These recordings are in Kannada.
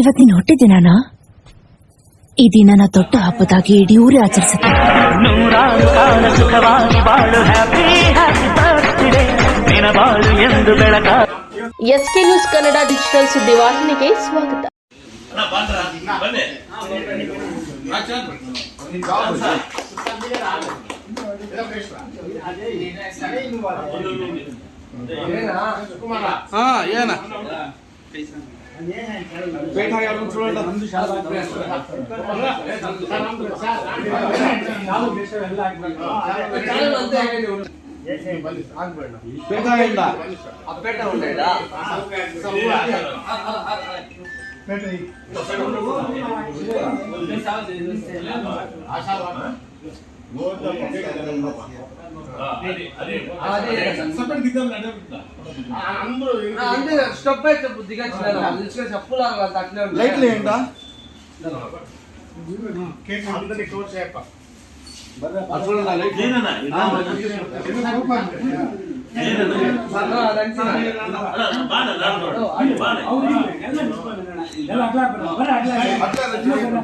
ಇವತ್ ನೀನ್ ಹುಟ್ಟಿದಿನಾನ ಈ ದಿನನ ದೊಡ್ಡ ಹಬ್ಬದಾಗಿ ಇಡೀ ಊರೇ ಆಚರಿಸುತ್ತೆ. ನೂರಾರು ಕಾಲ ಸುಖವಾಗಿ ಬಾಳು ಹ್ಯಾಪಿ ಹ್ಯಾಪಿ ಬರ್ತಿದೆ ನಿನ ಬಾಳು ಎಂದು ಬೆಳಕ. ಎಸ್ಕೆ ನ್ಯೂಸ್ ಕನ್ನಡ ಡಿಜಿಟಲ್ ಸುದ್ದಿವಾಹಿನಿಗೆ ಸ್ವಾಗತ. ಹಾ ಏನ? పేట ఎవరు ఉండేదా ఆశా స్టప్ అయితే బుద్ధిగా చెప్పులాగా అట్లే లైట్లు ఏంటా కేక్ అందరి కవర్ చేయప్ప అట్లా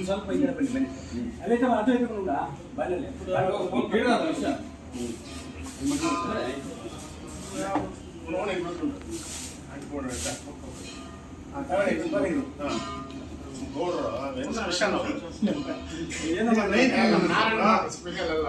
ಸ್ವಲ್ಪ ಇದರ ಬನ್ನಿ ಬನ್ನಿ ಅಲ್ಲೇ ಅದು ಸ್ಪೆಷಲ್ ಅಲ್ಲ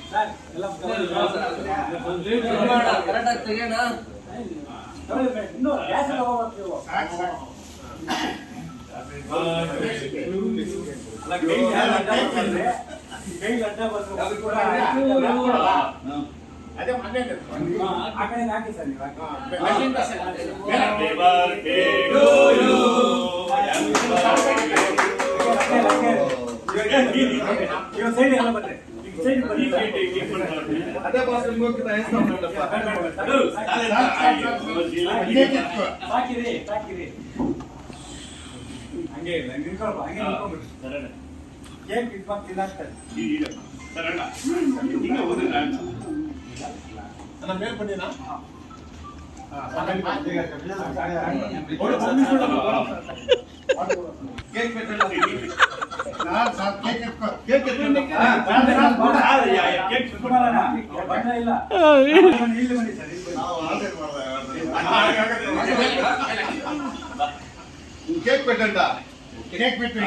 ಕರೆಕ್ಟಾಗಿ ತೆಗಿಯೋಣ ಇನ್ನೂ ಅದೇ ಬಾಸ್ ನಿಮ್ಗೋಗಿ ಸಾಕಿರಿ ಸಾಕಿರಿ ಇಲ್ಲ ಮೇಲ್ ಬಂದಿನ ಕೇಕ್ ಬೇಕಲ್ಲ ಕೇಕ್ పెట్టండి కేక్ పెట్టండి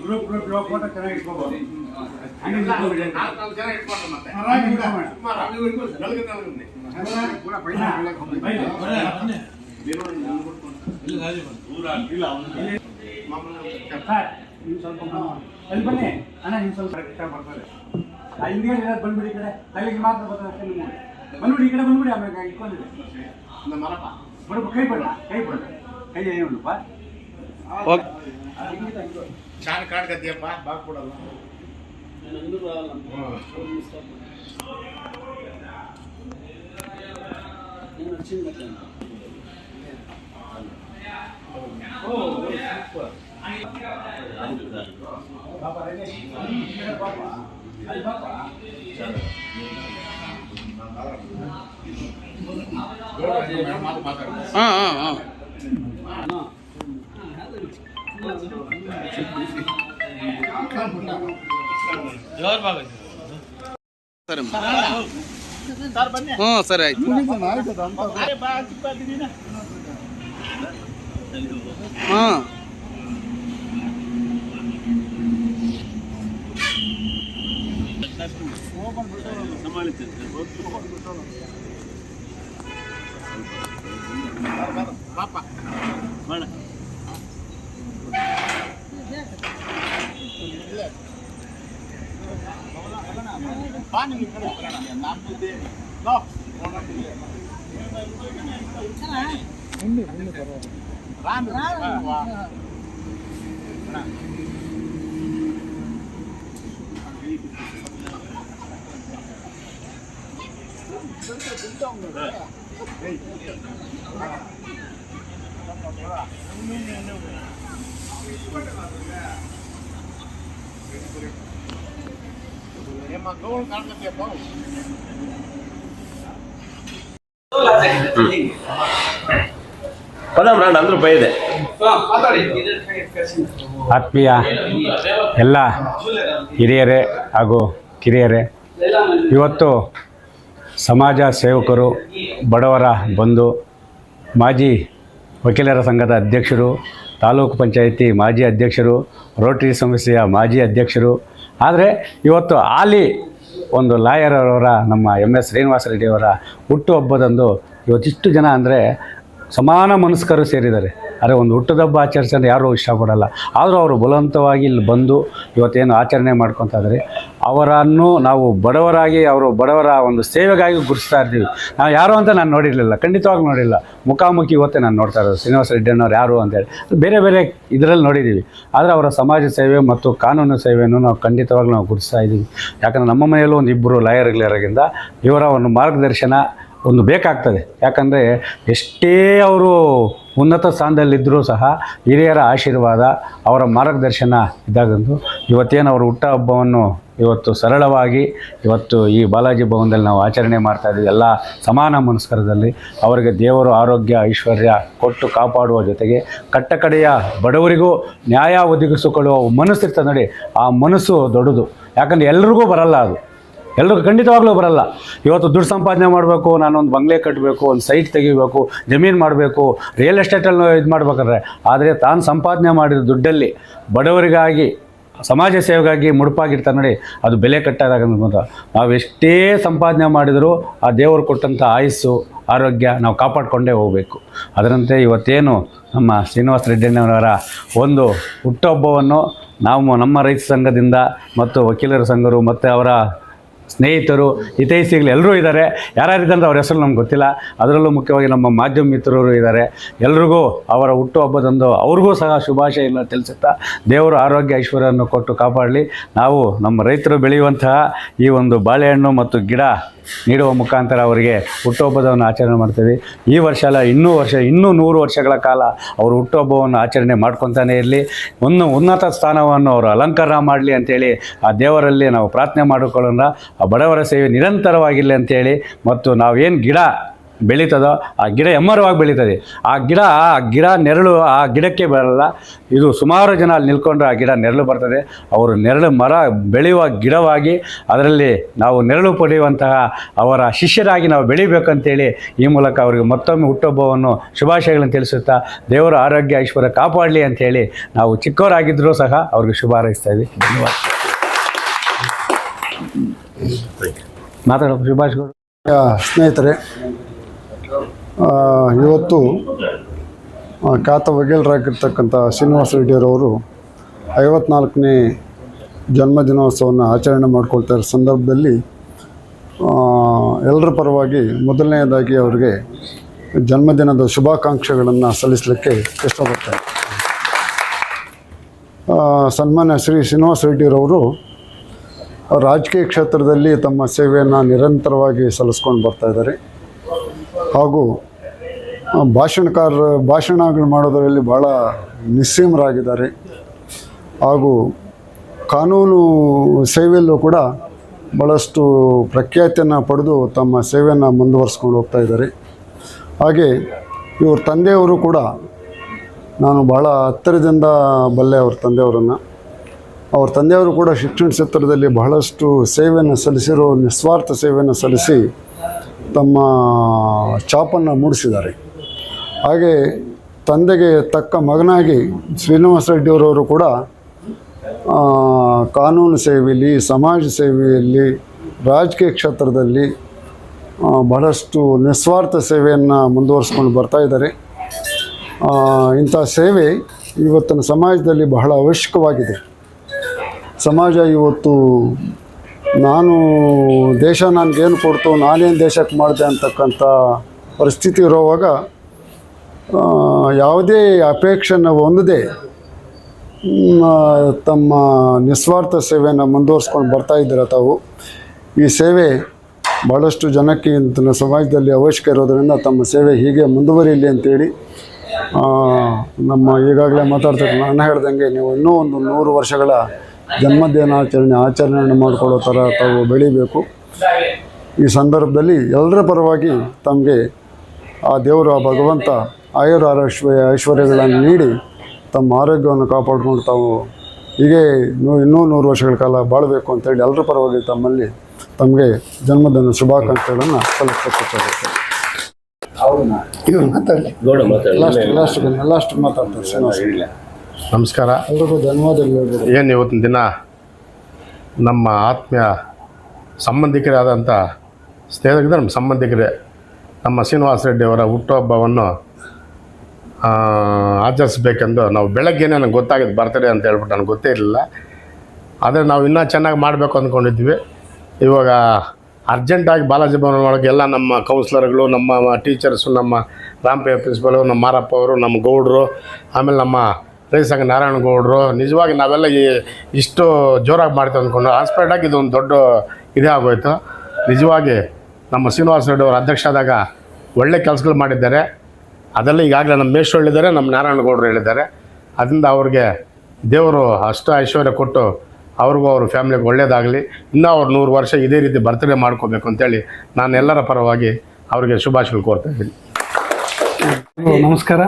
ಗ್ರೂಪ್ ಗ್ರೂಪ್ ಫೋಟೋ ಚೆನ್ನಾಗಿ ಇಟ್ಕೋಬಹುದು ಸರ್ ನೀವು ಸ್ವಲ್ಪ ಅಲ್ಲಿ ಬನ್ನಿ ಅಣ್ಣ ನೀವು ಸ್ವಲ್ಪ ಕರೆಕ್ಟಾಗಿ ಬರ್ತಾರೆ ಹಿಂಗೆ ಬಂದ್ಬಿಡಿ ಈ ಕಡೆ ಅಲ್ಲಿಗೆ ಮಾತ್ರ ಬರ್ತಾರೆ ಅಷ್ಟೇ ನಿಮ್ಮ ಬಂದ್ಬಿಡಿ ಈ ಕಡೆ ಬಂದ್ಬಿಡಿ ಆಮೇಲೆ ಇಟ್ಕೊಂಡಿದೆ ಮರಪ್ಪ ಬಡಪ್ಪ ಕೈ ಬಿಡ ಕೈ ಬಿಡ ಕೈ ಏನು ಬಿಡಪ್ಪ ಚಾನ್ ಕಾಣ್ಕತ್ತೀಯಪ್ಪ ಬಾಕ್ ಕೊಡಲ್ಲ ನಾನು ಕಾಡ್ಕತ್ತೀಯಪ್ಪ ಬಾಕ್ಬಿಡಲ್ಲ ಹ್ಞೂ ಸರಿ ಆಯ್ತು ಹಾಂ ಬಾ ನಿಮ್ಗೆ ಈ ಕಡೆ ನಮ್ಮ ಜೊತೆ ನೋ ರಾಮ್ ವಾ. ನಿಮ್ಮ ಗೌಡ್ ಇದೆ. ಆತ್ಮೀಯ ಎಲ್ಲ ಹಿರಿಯರೇ ಹಾಗೂ ಕಿರಿಯರೇ ಇವತ್ತು ಸಮಾಜ ಸೇವಕರು ಬಡವರ ಬಂಧು ಮಾಜಿ ವಕೀಲರ ಸಂಘದ ಅಧ್ಯಕ್ಷರು ತಾಲೂಕು ಪಂಚಾಯಿತಿ ಮಾಜಿ ಅಧ್ಯಕ್ಷರು ರೋಟರಿ ಸಂಸ್ಥೆಯ ಮಾಜಿ ಅಧ್ಯಕ್ಷರು. ಆದರೆ ಇವತ್ತು ಆಲಿ ಒಂದು ಲಾಯರ್ ಅವರ ನಮ್ಮ ಎಂ ಎಸ್ ಶ್ರೀನಿವಾಸ ರೆಡ್ಡಿಯವರ ಹುಟ್ಟುಹಬ್ಬದಂದು ಇವತ್ತಿಷ್ಟು ಜನ ಅಂದರೆ ಸಮಾನ ಮನಸ್ಕರು ಸೇರಿದ್ದಾರೆ. ಆದರೆ ಒಂದು ಹುಟ್ಟದಬ್ಬ ಆಚರಿಸೋದು ಯಾರೂ ಇಷ್ಟಪಡಲ್ಲ. ಆದರೂ ಅವರು ಬಲವಂತವಾಗಿ ಇಲ್ಲಿ ಬಂದು ಇವತ್ತೇನು ಆಚರಣೆ ಮಾಡ್ಕೊತಾ ಇದ್ದಾರೆ ಅವರನ್ನು ನಾವು ಬಡವರಾಗಿ, ಅವರು ಬಡವರ ಒಂದು ಸೇವೆಗಾಗಿ ಗುರುತಿಸ್ತಾ ಇರ್ತೀವಿ. ನಾವು ಯಾರು ಅಂತ ನಾನು ನೋಡಿರಲಿಲ್ಲ. ಖಂಡಿತವಾಗಿ ನೋಡಿಲ್ಲ. ಮುಖಾಮುಖಿ ಇವತ್ತೇ ನಾನು ನೋಡ್ತಾ ಇರೋದು. ಶ್ರೀನಿವಾಸ ರೆಡ್ಡಿ ಅನ್ನೋರು ಯಾರು ಅಂತೇಳಿ ಬೇರೆ ಬೇರೆ ಇದರಲ್ಲಿ ನೋಡಿದ್ದೀವಿ. ಆದರೆ ಅವರ ಸಮಾಜ ಸೇವೆ ಮತ್ತು ಕಾನೂನು ಸೇವೆಯನ್ನು ನಾವು ಖಂಡಿತವಾಗಿ ನಾವು ಗುರುತಿಸ್ತಾ ಇದ್ದೀವಿ. ಯಾಕಂದರೆ ನಮ್ಮ ಮನೆಯಲ್ಲೂ ಒಂದು ಇಬ್ಬರು ಲಾಯರ್ಗಳಿರೋದ್ರಿಂದ ಇವರ ಒಂದು ಮಾರ್ಗದರ್ಶನ ಒಂದು ಬೇಕಾಗ್ತದೆ. ಯಾಕಂದರೆ ಎಷ್ಟೇ ಅವರು ಉನ್ನತ ಸ್ಥಾನದಲ್ಲಿದ್ದರೂ ಸಹ ಹಿರಿಯರ ಆಶೀರ್ವಾದ, ಅವರ ಮಾರ್ಗದರ್ಶನ ಇದ್ದಾಗಂದು ಇವತ್ತೇನು ಅವರು ಹುಟ್ಟ ಹಬ್ಬವನ್ನು ಇವತ್ತು ಸರಳವಾಗಿ ಇವತ್ತು ಈ ಬಾಲಾಜಿ ಭವನದಲ್ಲಿ ನಾವು ಆಚರಣೆ ಮಾಡ್ತಾ ಇದ್ದೀವಿ. ಎಲ್ಲ ಸಮಾನ ಮನಸ್ಕರದಲ್ಲಿ ಅವರಿಗೆ ದೇವರು ಆರೋಗ್ಯ, ಐಶ್ವರ್ಯ ಕೊಟ್ಟು ಕಾಪಾಡುವ ಜೊತೆಗೆ ಕಟ್ಟಕಡೆಯ ಬಡವರಿಗೂ ನ್ಯಾಯ ಒದಗಿಸಿಕೊಳ್ಳುವ ಮನಸ್ಸಿರ್ತದೆ ನೋಡಿ. ಆ ಮನಸ್ಸು ದೊಡ್ಡದು. ಯಾಕಂದರೆ ಎಲ್ರಿಗೂ ಬರಲ್ಲ ಅದು. ಎಲ್ರಿಗೂ ಖಂಡಿತವಾಗ್ಲೂ ಬರಲ್ಲ. ಇವತ್ತು ದುಡ್ಡು ಸಂಪಾದನೆ ಮಾಡಬೇಕು, ನಾನೊಂದು ಬಂಗ್ಲೆ ಕಟ್ಟಬೇಕು ಒಂದು ಸೈಟ್ ತೆಗಿಬೇಕು, ಜಮೀನು ಮಾಡಬೇಕು ರಿಯಲ್ ಎಸ್ಟೇಟಲ್ಲಿ ಇದು ಮಾಡ್ಬೇಕಾದ್ರೆ, ಆದರೆ ತಾನು ಸಂಪಾದನೆ ಮಾಡಿದ ದುಡ್ಡಲ್ಲಿ ಬಡವರಿಗಾಗಿ, ಸಮಾಜ ಸೇವೆಗಾಗಿ ಮುಡುಪಾಗಿರ್ತಾರೆ ನೋಡಿ, ಅದು ಬೆಲೆ ಕಟ್ಟೋದಾಗ ನಾವು ಎಷ್ಟೇ ಸಂಪಾದನೆ ಮಾಡಿದರೂ ಆ ದೇವರು ಕೊಟ್ಟಂಥ ಆಯಸ್ಸು, ಆರೋಗ್ಯ ನಾವು ಕಾಪಾಡಿಕೊಂಡೇ ಹೋಗಬೇಕು. ಅದರಂತೆ ಇವತ್ತೇನು ನಮ್ಮ ಶ್ರೀನಿವಾಸ ರೆಡ್ಡಿನವರ ಒಂದು ಹುಟ್ಟುಹಬ್ಬವನ್ನು ನಾವು ನಮ್ಮ ರೈತ ಸಂಘದಿಂದ ಮತ್ತು ವಕೀಲರ ಸಂಘರು ಮತ್ತು ಅವರ ಸ್ನೇಹಿತರು, ಹಿತೈಷಿಗಳು ಎಲ್ಲರೂ ಇದ್ದಾರೆ. ಯಾರ್ಯಾರಿದ್ದಾರೆ ಅವ್ರ ಹೆಸರು ನಮ್ಗೆ ಗೊತ್ತಿಲ್ಲ. ಅದರಲ್ಲೂ ಮುಖ್ಯವಾಗಿ ನಮ್ಮ ಮಾಧ್ಯಮ ಮಿತ್ರರು ಇದ್ದಾರೆ. ಎಲ್ರಿಗೂ ಅವರ ಹುಟ್ಟುಹಬ್ಬದಂದು ಅವ್ರಿಗೂ ಸಹ ಶುಭಾಶಯಗಳನ್ನ ತಿಳಿಸುತ್ತಾ ದೇವರು ಆರೋಗ್ಯ, ಐಶ್ವರ್ಯವನ್ನು ಕೊಟ್ಟು ಕಾಪಾಡಲಿ. ನಾವು ನಮ್ಮ ರೈತರು ಬೆಳೆಯುವಂತಹ ಈ ಒಂದು ಬಾಳೆಹಣ್ಣು ಮತ್ತು ಗಿಡ ನೀಡುವ ಮುಖಾಂತರ ಅವರಿಗೆ ಹುಟ್ಟುಹಬ್ಬದವನ್ನು ಆಚರಣೆ ಮಾಡ್ತೀವಿ. ಈ ವರ್ಷ ಅಲ್ಲ, ಇನ್ನೂ ವರ್ಷ, ಇನ್ನೂ ನೂರು ವರ್ಷಗಳ ಕಾಲ ಅವರು ಹುಟ್ಟುಹಬ್ಬವನ್ನು ಆಚರಣೆ ಮಾಡ್ಕೊತಾನೆ ಇರಲಿ. ಒಂದು ಉನ್ನತ ಸ್ಥಾನವನ್ನು ಅವರು ಅಲಂಕಾರ ಮಾಡಲಿ ಅಂತೇಳಿ ಆ ದೇವರಲ್ಲಿ ನಾವು ಪ್ರಾರ್ಥನೆ ಮಾಡಿಕೊಳ್ಳೋಣ. ಆ ಬಡವರ ಸೇವೆ ನಿರಂತರವಾಗಿರಲಿ ಅಂತೇಳಿ ಮತ್ತು ನಾವೇನು ಗಿಡ ಬೆಳೀತದೋ ಆ ಗಿಡ ಎಮ್ಮರವಾಗಿ ಬೆಳೀತದೆ. ಆ ಗಿಡ ಆ ಗಿಡ ನೆರಳು ಆ ಗಿಡಕ್ಕೆ ಬರಲ್ಲ. ಇದು ಸುಮಾರು ಜನ ಅಲ್ಲಿ ನಿಲ್ಕೊಂಡ್ರೆ ಆ ಗಿಡ ನೆರಳು ಬರ್ತದೆ. ಅವರು ನೆರಳು ಮರ ಬೆಳೆಯುವ ಗಿಡವಾಗಿ ಅದರಲ್ಲಿ ನಾವು ನೆರಳು ಪಡೆಯುವಂತಹ ಅವರ ಶಿಷ್ಯರಾಗಿ ನಾವು ಬೆಳಿಬೇಕಂತೇಳಿ ಈ ಮೂಲಕ ಅವರಿಗೆ ಮತ್ತೊಮ್ಮೆ ಹುಟ್ಟುಹಬ್ಬವನ್ನು ಶುಭಾಶಯಗಳನ್ನು ತಿಳಿಸುತ್ತಾ ದೇವರ ಆರೋಗ್ಯ ಐಶ್ವರ್ಯ ಕಾಪಾಡಲಿ ಅಂತೇಳಿ ನಾವು ಚಿಕ್ಕವರಾಗಿದ್ದರೂ ಸಹ ಅವ್ರಿಗೆ ಶುಭ ಹಾರೈಸ್ತಾ ಇದ್ದೀವಿ ಧನ್ಯವಾದ. ಮಾತಾಡೋ ಶುಭಾಶಯಗಳು. ಸ್ನೇಹಿತರೆ ಇವತ್ತು ಖ್ಯಾತ ವಕೀಲರಾಗಿರ್ತಕ್ಕಂಥ ಶ್ರೀನಿವಾಸ ರೆಡ್ಡಿಯರವರು ಐವತ್ನಾಲ್ಕನೇ ಜನ್ಮದಿನೋತ್ಸವವನ್ನು ಆಚರಣೆ ಮಾಡ್ಕೊಳ್ತಾ ಇರೋ ಸಂದರ್ಭದಲ್ಲಿ ಎಲ್ಲರ ಪರವಾಗಿ ಮೊದಲನೆಯದಾಗಿ ಅವರಿಗೆ ಜನ್ಮದಿನದ ಶುಭಾಕಾಂಕ್ಷೆಗಳನ್ನು ಸಲ್ಲಿಸಲಿಕ್ಕೆ ಇಷ್ಟಪಡ್ತಾರೆ ಸನ್ಮಾನ್ಯ ಶ್ರೀ ಶ್ರೀನಿವಾಸ ರೆಡ್ಡಿರವರು ರಾಜಕೀಯ ಕ್ಷೇತ್ರದಲ್ಲಿ ತಮ್ಮ ಸೇವೆಯನ್ನು ನಿರಂತರವಾಗಿ ಸಲ್ಲಿಸ್ಕೊಂಡು ಬರ್ತಾ ಇದ್ದಾರೆ. ಹಾಗೂ ಭಾಷಣಕಾರ, ಭಾಷಣಗಳು ಮಾಡೋದರಲ್ಲಿ ಭಾಳ ನಿಸ್ಸೀಮರಾಗಿದ್ದಾರೆ. ಹಾಗೂ ಕಾನೂನು ಸೇವೆಯಲ್ಲೂ ಕೂಡ ಭಾಳಷ್ಟು ಪ್ರಖ್ಯಾತಿಯನ್ನು ಪಡೆದು ತಮ್ಮ ಸೇವೆಯನ್ನು ಮುಂದುವರಿಸ್ಕೊಂಡು ಹೋಗ್ತಾ ಇದ್ದಾರೆ. ಹಾಗೆ ಇವ್ರ ತಂದೆಯವರು ಕೂಡ ನಾನು ಭಾಳ ಹತ್ತಿರದಿಂದ ಬಲ್ಲೆ ಅವ್ರ ತಂದೆಯವರನ್ನು. ಅವ್ರ ತಂದೆಯವರು ಕೂಡ ಶಿಕ್ಷಣ ಕ್ಷೇತ್ರದಲ್ಲಿ ಬಹಳಷ್ಟು ಸೇವೆಯನ್ನು ಸಲ್ಲಿಸಿರೋ ನಿಸ್ವಾರ್ಥ ಸೇವೆಯನ್ನು ಸಲ್ಲಿಸಿ ತಮ್ಮ ಚಾಪನ್ನು ಮೂಡಿಸಿದ್ದಾರೆ. ಹಾಗೆ ತಂದೆಗೆ ತಕ್ಕ ಮಗನಾಗಿ ಶ್ರೀನಿವಾಸ ರೆಡ್ಡಿಯವರವರು ಕೂಡ ಕಾನೂನು ಸೇವೆಯಲ್ಲಿ, ಸಮಾಜ ಸೇವೆಯಲ್ಲಿ, ರಾಜಕೀಯ ಕ್ಷೇತ್ರದಲ್ಲಿ ಬಹಳಷ್ಟು ನಿಸ್ವಾರ್ಥ ಸೇವೆಯನ್ನು ಮುಂದುವರಿಸ್ಕೊಂಡು ಬರ್ತಾ ಇದ್ದಾರೆ. ಇಂಥ ಸೇವೆ ಇವತ್ತಿನ ಸಮಾಜದಲ್ಲಿ ಬಹಳ ಅವಶ್ಯಕವಾಗಿದೆ. ಸಮಾಜ ಇವತ್ತು ನಾನು ದೇಶ ನನಗೇನು ಕೊಡ್ತು, ನಾನೇನು ದೇಶಕ್ಕೆ ಮಾಡಿದೆ ಅಂತಕ್ಕಂಥ ಪರಿಸ್ಥಿತಿ ಇರುವಾಗ ಯಾವುದೇ ಅಪೇಕ್ಷೆನ ಹೊಂದದೆ ತಮ್ಮ ನಿಸ್ವಾರ್ಥ ಸೇವೆಯನ್ನು ಮುಂದುವರಿಸ್ಕೊಂಡು ಬರ್ತಾ ಇದ್ದೀರ ತಾವು. ಈ ಸೇವೆ ಭಾಳಷ್ಟು ಜನಕ್ಕೆ ಇಂತಹ ಸಮಾಜದಲ್ಲಿ ಅವಶ್ಯಕ ಇರೋದರಿಂದ ತಮ್ಮ ಸೇವೆ ಹೀಗೆ ಮುಂದುವರಿಯಲಿ ಅಂತೇಳಿ ನಮ್ಮ ಈಗಾಗಲೇ ಮಾತಾಡ್ತಾರೆ ನಾನು ಹೇಳ್ದಂಗೆ ನೀವು ಇನ್ನೂ ಒಂದು ನೂರು ವರ್ಷಗಳ ಜನ್ಮದಿನಾಚರಣೆ ಆಚರಣೆಯನ್ನು ಮಾಡಿಕೊಳ್ಳೋ ಥರ ತಾವು ಬೆಳಿಬೇಕು. ಈ ಸಂದರ್ಭದಲ್ಲಿ ಎಲ್ಲರ ಪರವಾಗಿ ತಮಗೆ ಆ ದೇವರು ಆ ಭಗವಂತ ಆಯುರ ಐಶ್ವರ್ಯ ಐಶ್ವರ್ಯಗಳನ್ನು ನೀಡಿ ತಮ್ಮ ಆರೋಗ್ಯವನ್ನು ಕಾಪಾಡಿಕೊಂಡು ತಾವು ಹೀಗೆ ಇನ್ನೂ ನೂರು ವರ್ಷಗಳ ಕಾಲ ಬಾಳಬೇಕು ಅಂತೇಳಿ ಎಲ್ಲರ ಪರವಾಗಿ ತಮ್ಮಲ್ಲಿ ತಮಗೆ ಜನ್ಮದಿನ ಶುಭಾಕಾಂಕ್ಷೆಗಳನ್ನು ಸಲ್ಲಿಸಕ್ಕೆ ಲಾಸ್ಟ್ ಲಾಸ್ಟ್ ಲಾಸ್ಟ್ ಮಾತಾಡ್ತಾರೆ. ನಮಸ್ಕಾರ. ಎಲ್ರಿಗೂ ಧನ್ಯವಾದಗಳು ಹೇಳ್ಬೋದು. ಏನು ಇವತ್ತಿನ ದಿನ? ನಮ್ಮ ಆತ್ಮೀಯ ಸಂಬಂಧಿಕರೇ ಆದಂಥ ಸ್ನೇಹಿತರಿಗೆ ನಮ್ಮ ಸಂಬಂಧಿಕರೇ. ನಮ್ಮ ಶ್ರೀನಿವಾಸ ರೆಡ್ಡಿ ಅವರ ಹುಟ್ಟುಹಬ್ಬವನ್ನು ಆಚರಿಸ್ಬೇಕೆಂದು ನಾವು ಬೆಳಗ್ಗೆನೇ ನನಗೆ ಗೊತ್ತಾಗಿದ್ದು ಬರ್ತಡೇ ಅಂತ ಹೇಳ್ಬಿಟ್ಟು ನನಗೆ ಗೊತ್ತೇ ಇರಲಿಲ್ಲ. ಆದರೆ ನಾವು ಇನ್ನೂ ಚೆನ್ನಾಗಿ ಮಾಡಬೇಕು ಅಂದ್ಕೊಂಡಿದ್ವಿ. ಇವಾಗ ಅರ್ಜೆಂಟಾಗಿ ಬಾಲಾಜಿ ಭವನ ಒಳಗೆ ಎಲ್ಲ ನಮ್ಮ ಕೌನ್ಸಿಲರ್ಗಳು ನಮ್ಮ ಟೀಚರ್ಸು ನಮ್ಮ ರಾಮ್ಪೇ ಪ್ರಿನ್ಸಿಪಲು ನಮ್ಮ ಮಾರಪ್ಪ ಅವರು ನಮ್ಮ ಗೌಡರು ಆಮೇಲೆ ನಮ್ಮ ರೈತ ಸಂಘ ನಾರಾಯಣಗೌಡರು ನಿಜವಾಗಿ ನಾವೆಲ್ಲ ಈ ಇಷ್ಟು ಜೋರಾಗಿ ಮಾಡ್ತೀವಿ ಅಂದ್ಕೊಂಡು ಹಾಸ್ಪಿಟ್ಲಾಗಿ ಇದು ಒಂದು ದೊಡ್ಡ ಇದೇ ಆಗೋಯ್ತು. ನಿಜವಾಗಿ ನಮ್ಮ ಶ್ರೀನಿವಾಸ ರೆಡ್ಡಿ ಅವರು ಅಧ್ಯಕ್ಷ ಆದಾಗ ಒಳ್ಳೆ ಕೆಲಸಗಳು ಮಾಡಿದ್ದಾರೆ. ಅದೆಲ್ಲ ಈಗಾಗಲೇ ನಮ್ಮ ಮೇಷ್ಟ್ರು ಹೇಳಿದ್ದಾರೆ, ನಮ್ಮ ನಾರಾಯಣಗೌಡರು ಹೇಳಿದ್ದಾರೆ. ಅದರಿಂದ ಅವ್ರಿಗೆ ದೇವರು ಅಷ್ಟು ಐಶ್ವರ್ಯ ಕೊಟ್ಟು ಅವ್ರಿಗೂ ಅವ್ರ ಫ್ಯಾಮಿಲಿಗೆ ಒಳ್ಳೆಯದಾಗಲಿ ಇನ್ನೂ ಅವ್ರು ನೂರು ವರ್ಷ ಇದೇ ರೀತಿ ಬರ್ತಡೇ ಮಾಡ್ಕೋಬೇಕು ಅಂತೇಳಿ ನಾನು ಎಲ್ಲರ ಪರವಾಗಿ ಅವರಿಗೆ ಶುಭಾಶಯಗಳು ಕೋರ್ತಾ ಇದ್ದೀನಿ. ನಮಸ್ಕಾರ.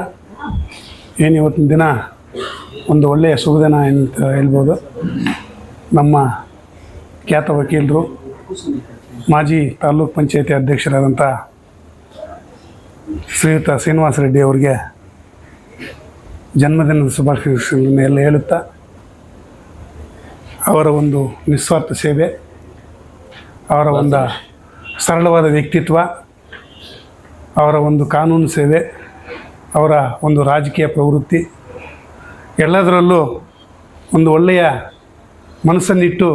ಏನು ಇವತ್ತಿನ ದಿನ? ಒಂದು ಒಳ್ಳೆಯ ಶುಭದಿನ ಅಂತ ಹೇಳ್ಬೋದು. ನಮ್ಮ ಖ್ಯಾತ ವಕೀಲರು, ಮಾಜಿ ತಾಲೂಕ್ ಪಂಚಾಯತಿ ಅಧ್ಯಕ್ಷರಾದಂಥ ಶ್ರೀಯುತ ಶ್ರೀನಿವಾಸ ರೆಡ್ಡಿ ಅವರಿಗೆ ಜನ್ಮದಿನದ ಶುಭಾಶಯಗಳನ್ನು ಎಲ್ಲ ಹೇಳುತ್ತಾ, ಅವರ ಒಂದು ನಿಸ್ವಾರ್ಥ ಸೇವೆ, ಅವರ ಒಂದು ಸರಳವಾದ ವ್ಯಕ್ತಿತ್ವ, ಅವರ ಒಂದು ಕಾನೂನು ಸೇವೆ, ಅವರ ಒಂದು ರಾಜಕೀಯ ಪ್ರವೃತ್ತಿ ಎಲ್ಲದರಲ್ಲೂ ಒಂದು ಒಳ್ಳೆಯ ಮನಸ್ಸನ್ನಿಟ್ಟು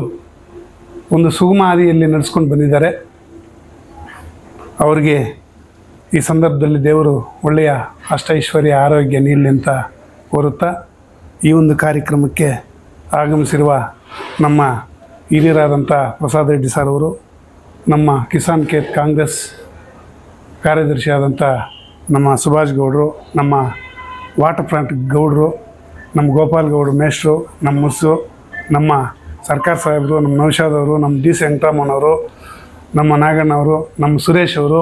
ಒಂದು ಸುಗಮ ಹಾದಿಯಲ್ಲಿ ನಡೆಸ್ಕೊಂಡು ಬಂದಿದ್ದಾರೆ. ಅವರಿಗೆ ಈ ಸಂದರ್ಭದಲ್ಲಿ ದೇವರು ಒಳ್ಳೆಯ ಅಷ್ಟೈಶ್ವರ್ಯ ಆರೋಗ್ಯ ನೀಡಲಿ ಅಂತ ಕೋರುತ್ತಾ ಈ ಒಂದು ಕಾರ್ಯಕ್ರಮಕ್ಕೆ ಆಗಮಿಸಿರುವ ನಮ್ಮ ಹಿರಿಯರಾದಂಥ ಪ್ರಸಾದ್ ರೆಡ್ಡಿ ಸರ್ ಅವರು, ನಮ್ಮ ಕಿಸಾನ್ ಖೇತ್ ಕಾಂಗ್ರೆಸ್ ಕಾರ್ಯದರ್ಶಿಯಾದಂಥ ನಮ್ಮ ಸುಭಾಷ್ ಗೌಡರು, ನಮ್ಮ ವಾಟರ್ ಫ್ರಂಟ್ ಗೌಡರು ನಮ್ಮ ಗೋಪಾಲ್ ಗೌಡ ಮೇಷ್ಟ್ರು ನಮ್ಮ ಮುಸ್ಸು ನಮ್ಮ ಸರ್ಕಾರ ಸಾಹೇಬರು ನಮ್ಮ ನೌಶಾದ್ ಅವರು ನಮ್ಮ ಡಿ ಸಿ ವೆಂಕಟರಾಮನವರು ನಮ್ಮ ನಾಗಣ್ಣವರು ನಮ್ಮ ಸುರೇಶ್ ಅವರು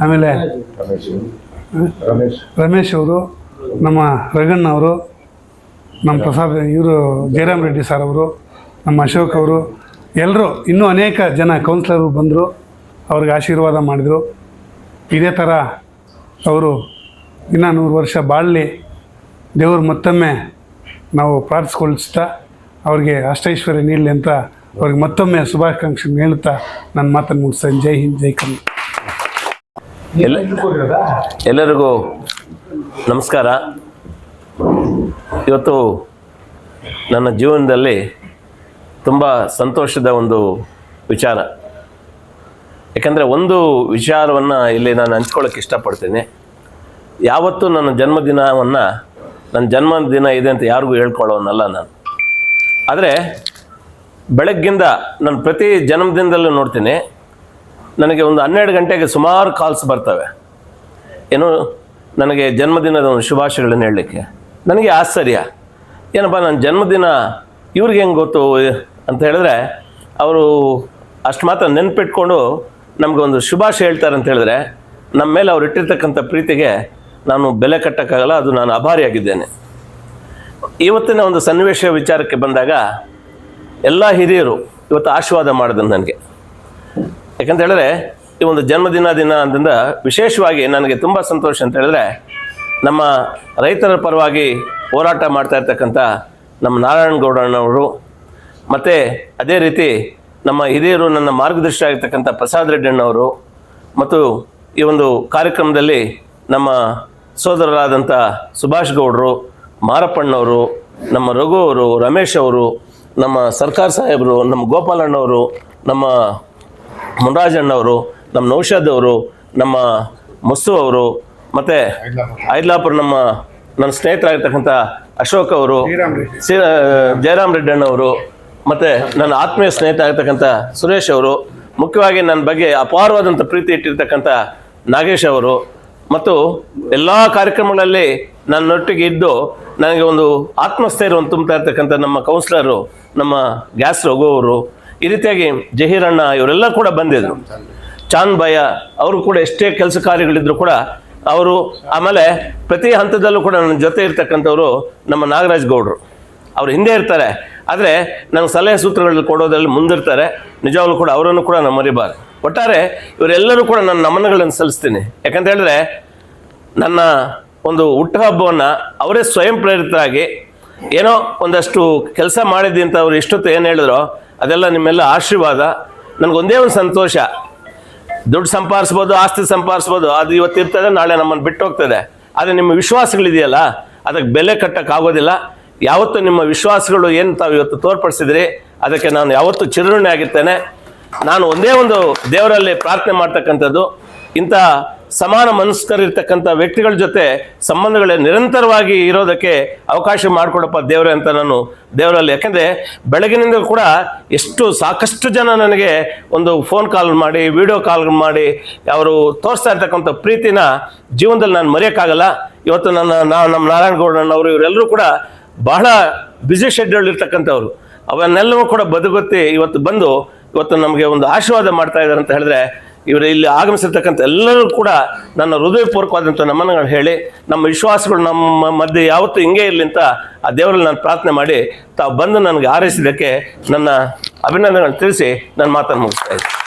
ಆಮೇಲೆ ರಮೇಶ್. ಅವರು ನಮ್ಮ ರಗಣ್ಣವರು ನಮ್ಮ ಪ್ರಸಾದ್ ಇವರು ಜಯರಾಮ್ ರೆಡ್ಡಿ ಸರ್ ಅವರು ನಮ್ಮ ಅಶೋಕ್ ಅವರು ಎಲ್ಲರೂ ಇನ್ನೂ ಅನೇಕ ಜನ ಕೌನ್ಸಿಲರು ಬಂದರು ಅವ್ರಿಗೆ ಆಶೀರ್ವಾದ ಮಾಡಿದರು. ಇದೇ ಥರ ಅವರು ಇನ್ನೂ ನೂರು ವರ್ಷ ಬಾಳಲಿ ದೇವರು ಮತ್ತೊಮ್ಮೆ ನಾವು ಪ್ರಾರ್ಥಿಸ್ಕೊಳ್ಸ್ತಾ ಅವ್ರಿಗೆ ಅಷ್ಟೈಶ್ವರ್ಯ ನೀಡಲಿ ಅಂತ ಅವ್ರಿಗೆ ಮತ್ತೊಮ್ಮೆ ಶುಭಾಕಾಂಕ್ಷೆ ಹೇಳುತ್ತಾ ನನ್ನ ಮಾತನ್ನು ಮುಗಿಸ್ತೇನೆ ಜೈ ಹಿಂದ್, ಜೈ ಕನ್ನಡ. ಎಲ್ಲ ಎಲ್ಲರಿಗೂ ನಮಸ್ಕಾರ. ಇವತ್ತು ನನ್ನ ಜೀವನದಲ್ಲಿ ತುಂಬ ಸಂತೋಷದ ಒಂದು ವಿಚಾರ. ಯಾಕಂದರೆ ಒಂದು ವಿಚಾರವನ್ನು ಇಲ್ಲಿ ನಾನು ಹಂಚ್ಕೊಳ್ಳೋಕ್ಕೆ ಇಷ್ಟಪಡ್ತೇನೆ. ಯಾವತ್ತೂ ನನ್ನ ಜನ್ಮದಿನವನ್ನು ನನ್ನ ಜನ್ಮದಿನ ಇದೆ ಅಂತ ಯಾರಿಗೂ ಹೇಳ್ಕೊಳ್ಳೋನಲ್ಲ ನಾನು. ಆದರೆ ಬೆಳಗ್ಗಿಂದ ನಾನು ಪ್ರತಿ ಜನ್ಮದಿನದಲ್ಲೂ ನೋಡ್ತೀನಿ, ನನಗೆ ಒಂದು ಹನ್ನೆರಡು ಗಂಟೆಗೆ ಸುಮಾರು ಕಾಲ್ಸ್ ಬರ್ತವೆ. ಏನು, ನನಗೆ ಜನ್ಮದಿನದ ಒಂದು ಶುಭಾಶಯಗಳನ್ನು ಹೇಳಲಿಕ್ಕೆ. ನನಗೆ ಆಶ್ಚರ್ಯ. ಏನಪ್ಪ, ನನ್ನ ಜನ್ಮದಿನ ಇವ್ರಿಗೆ ಹೆಂಗೆ ಗೊತ್ತು ಅಂತ ಹೇಳಿದ್ರೆ, ಅವರು ಅಷ್ಟು ಮಾತ್ರ ನೆನ್ಪಿಟ್ಕೊಂಡು ನಮಗೆ ಒಂದು ಶುಭಾಶಯ ಹೇಳ್ತಾರೆ ಅಂತ ಹೇಳಿದ್ರೆ, ನಮ್ಮ ಮೇಲೆ ಅವ್ರು ಇಟ್ಟಿರ್ತಕ್ಕಂಥ ಪ್ರೀತಿಗೆ ನಾನು ಬೆಲೆ ಕಟ್ಟಕ್ಕಾಗಲ್ಲ, ಅದು ನಾನು ಅಭಾರಿಯಾಗಿದ್ದೇನೆ. ಇವತ್ತಿನ ಒಂದು ಸನ್ನಿವೇಶ ವಿಚಾರಕ್ಕೆ ಬಂದಾಗ ಎಲ್ಲ ಹಿರಿಯರು ಇವತ್ತು ಆಶೀರ್ವಾದ ಮಾಡಿದ್ರು ನನಗೆ. ಯಾಕಂತ ಹೇಳಿದ್ರೆ, ಈ ಒಂದು ಜನ್ಮದಿನ ದಿನ ಅಂದ್ರಿಂದ ವಿಶೇಷವಾಗಿ ನನಗೆ ತುಂಬ ಸಂತೋಷ ಅಂತ ಹೇಳಿದ್ರೆ, ನಮ್ಮ ರೈತರ ಪರವಾಗಿ ಹೋರಾಟ ಮಾಡ್ತಾ ಇರ್ತಕ್ಕಂಥ ನಮ್ಮ ನಾರಾಯಣಗೌಡಣ್ಣವರು ಮತ್ತು ಅದೇ ರೀತಿ ನಮ್ಮ ಹಿರಿಯರು ನನ್ನ ಮಾರ್ಗದರ್ಶಿ ಆಗಿರ್ತಕ್ಕಂಥ ಪ್ರಸಾದ್ ರೆಡ್ಡಿ ಅಣ್ಣವರು ಮತ್ತು ಈ ಒಂದು ಕಾರ್ಯಕ್ರಮದಲ್ಲಿ ನಮ್ಮ ಸೋದರರಾದಂಥ ಸುಭಾಷ್ ಗೌಡರು, ಮಾರಪ್ಪಣ್ಣವರು, ನಮ್ಮ ರಘು ಅವರು, ರಮೇಶ್ ಅವರು, ನಮ್ಮ ಸರ್ಕಾರ್ ಸಾಹೇಬರು, ನಮ್ಮ ಗೋಪಾಲಣ್ಣವರು ನಮ್ಮ ಮುನ್ರಾಜಣ್ಣವರು ನಮ್ಮ ನೌಷಾದ್ ಅವರು, ನಮ್ಮ ಮುಸ್ತು ಅವರು, ಮತ್ತು ಐದ್ಲಾಪುರ ನಮ್ಮ ನನ್ನ ಸ್ನೇಹಿತರಾಗಿರ್ತಕ್ಕಂಥ ಅಶೋಕ್ ಅವರು, ಸಿ ಜಯರಾಮ್ ರೆಡ್ಡಣ್ಣವರು, ಮತ್ತು ನನ್ನ ಆತ್ಮೀಯ ಸ್ನೇಹಿತ ಆಗಿರ್ತಕ್ಕಂಥ ಸುರೇಶ್ ಅವರು, ಮುಖ್ಯವಾಗಿ ನನ್ನ ಬಗ್ಗೆ ಅಪಾರವಾದಂಥ ಪ್ರೀತಿ ಇಟ್ಟಿರ್ತಕ್ಕಂಥ ನಾಗೇಶ್ ಅವರು ಮತ್ತು ಎಲ್ಲ ಕಾರ್ಯಕ್ರಮಗಳಲ್ಲಿ ನನ್ನೊಟ್ಟಿಗೆ ಇದ್ದು ನನಗೆ ಒಂದು ಆತ್ಮಸ್ಥೈರ್ಯವನ್ನು ತುಂಬ್ತಾ ಇರ್ತಕ್ಕಂಥ ನಮ್ಮ ಕೌನ್ಸಿಲರು ನಮ್ಮ ಗ್ಯಾಸ್ ರಘು ಈ ರೀತಿಯಾಗಿ ಜಹೀರಣ್ಣ ಇವರೆಲ್ಲ ಕೂಡ ಬಂದಿದ್ರು. ಚಾಂದ್ ಭಯ ಅವರು ಕೂಡ ಎಷ್ಟೇ ಕೆಲಸ ಕಾರ್ಯಗಳಿದ್ರು ಕೂಡ ಅವರು ಆಮೇಲೆ ಪ್ರತಿ ಹಂತದಲ್ಲೂ ಕೂಡ ನನ್ನ ಜೊತೆ ಇರ್ತಕ್ಕಂಥವ್ರು ನಮ್ಮ ನಾಗರಾಜ್ ಗೌಡರು. ಅವರು ಹಿಂದೆ ಇರ್ತಾರೆ. ಆದರೆ ನನಗೆ ಸಲಹೆ ಸೂತ್ರಗಳಲ್ಲಿ ಕೊಡೋದ್ರಲ್ಲಿ ಮುಂದಿರ್ತಾರೆ. ನಿಜವಾಗ್ಲೂ ಕೂಡ ಅವರನ್ನು ಕೂಡ ನಾನು ಮರಿಬಾರ್ದು. ಒಟ್ಟಾರೆ ಇವರೆಲ್ಲರೂ ಕೂಡ ನನ್ನ ನಮನಗಳನ್ನು ಸಲ್ಲಿಸ್ತೀನಿ. ಯಾಕಂತ ಹೇಳಿದ್ರೆ ನನ್ನ ಒಂದು ಹುಟ್ಟುಹಬ್ಬವನ್ನು ಅವರೇ ಸ್ವಯಂ ಪ್ರೇರಿತರಾಗಿ ಏನೋ ಒಂದಷ್ಟು ಕೆಲಸ ಮಾಡಿದ್ದಿ ಅಂತ ಅವ್ರು ಎಷ್ಟೊತ್ತು ಏನು ಹೇಳಿದ್ರು ಅದೆಲ್ಲ ನಿಮ್ಮೆಲ್ಲ ಆಶೀರ್ವಾದ. ನನಗೊಂದೇ ಒಂದು ಸಂತೋಷ. ದುಡ್ಡು ಸಂಪಾದಿಸ್ಬೋದು ಆಸ್ತಿ ಸಂಪಾದಿಸ್ಬೋದು ಅದು ಇವತ್ತು ಇರ್ತದೆ, ನಾಳೆ ನಮ್ಮನ್ನು ಬಿಟ್ಟು ಹೋಗ್ತದೆ. ಆದರೆ ನಿಮ್ಮ ವಿಶ್ವಾಸಗಳಿದೆಯಲ್ಲ, ಅದಕ್ಕೆ ಬೆಲೆ ಕಟ್ಟೋಕ್ಕಾಗೋದಿಲ್ಲ. ಯಾವತ್ತು ನಿಮ್ಮ ವಿಶ್ವಾಸಗಳು ಏನು ತಾವು ಇವತ್ತು ತೋರ್ಪಡಿಸಿದ್ರಿ, ಅದಕ್ಕೆ ನಾನು ಯಾವತ್ತೂ ಚಿರಋಣಿ ಆಗಿರ್ತೇನೆ ನಾನು ಒಂದೇ ಒಂದು ದೇವರಲ್ಲಿ ಪ್ರಾರ್ಥನೆ ಮಾಡ್ತಕ್ಕಂಥದ್ದು. ಇಂಥ ಸಮಾನ ಮನಸ್ಕರಿರ್ತಕ್ಕಂಥ ವ್ಯಕ್ತಿಗಳ ಜೊತೆ ಸಂಬಂಧಗಳೇ ನಿರಂತರವಾಗಿ ಇರೋದಕ್ಕೆ ಅವಕಾಶ ಮಾಡಿಕೊಡಪ್ಪ ದೇವರೇ ಅಂತ ನಾನು ದೇವರಲ್ಲಿ. ಯಾಕೆಂದರೆ ಬೆಳಗಿನಿಂದ ಕೂಡ ಎಷ್ಟು ಸಾಕಷ್ಟು ಜನ ನನಗೆ ಒಂದು ಫೋನ್ ಕಾಲ್ ಮಾಡಿ ವಿಡಿಯೋ ಕಾಲ್ ಮಾಡಿ, ಅವರು ತೋರಿಸ್ತಾ ಇರ್ತಕ್ಕಂಥ ಪ್ರೀತಿನ ಜೀವನದಲ್ಲಿ ನಾನು ಮರೆಯೋಕ್ಕಾಗಲ್ಲ. ಇವತ್ತು ನನ್ನ ನಾವು ನಮ್ಮ ನಾರಾಯಣಗೌಡಣ್ಣವರು ಇವರೆಲ್ಲರೂ ಕೂಡ ಬಹಳ ಬ್ಯುಸಿ ಶೆಡ್ಯೂಲ್ ಇರ್ತಕ್ಕಂಥವ್ರು. ಅವನ್ನೆಲ್ಲವೂ ಕೂಡ ಬದುಕುತ್ತಿ ಇವತ್ತು ಬಂದು ಇವತ್ತು ನಮಗೆ ಒಂದು ಆಶೀರ್ವಾದ ಮಾಡ್ತಾ ಇದ್ದಾರೆ ಅಂತ ಹೇಳಿದ್ರೆ ಇವರು ಇಲ್ಲಿ ಆಗಮಿಸಿರ್ತಕ್ಕಂಥ ಎಲ್ಲರೂ ಕೂಡ ನನ್ನ ಹೃದಯಪೂರ್ವಕವಾದಂಥ ನಮನಗಳು ಹೇಳಿ, ನಮ್ಮ ವಿಶ್ವಾಸಗಳು ನಮ್ಮ ಮಧ್ಯೆ ಯಾವತ್ತೂ ಹಿಂಗೆ ಇರಲಿ ಅಂತ ಆ ದೇವರಲ್ಲಿ ನಾನು ಪ್ರಾರ್ಥನೆ ಮಾಡಿ ತಾವು ಬಂದು ನನಗೆ ಆರೈಸಿದ್ದಕ್ಕೆ ನನ್ನ ಅಭಿನಂದನೆಗಳನ್ನು ತಿಳಿಸಿ ನನ್ನ ಮಾತನ್ನು ಮುಗಿಸ್ತಾ ಇದ್ದೀನಿ.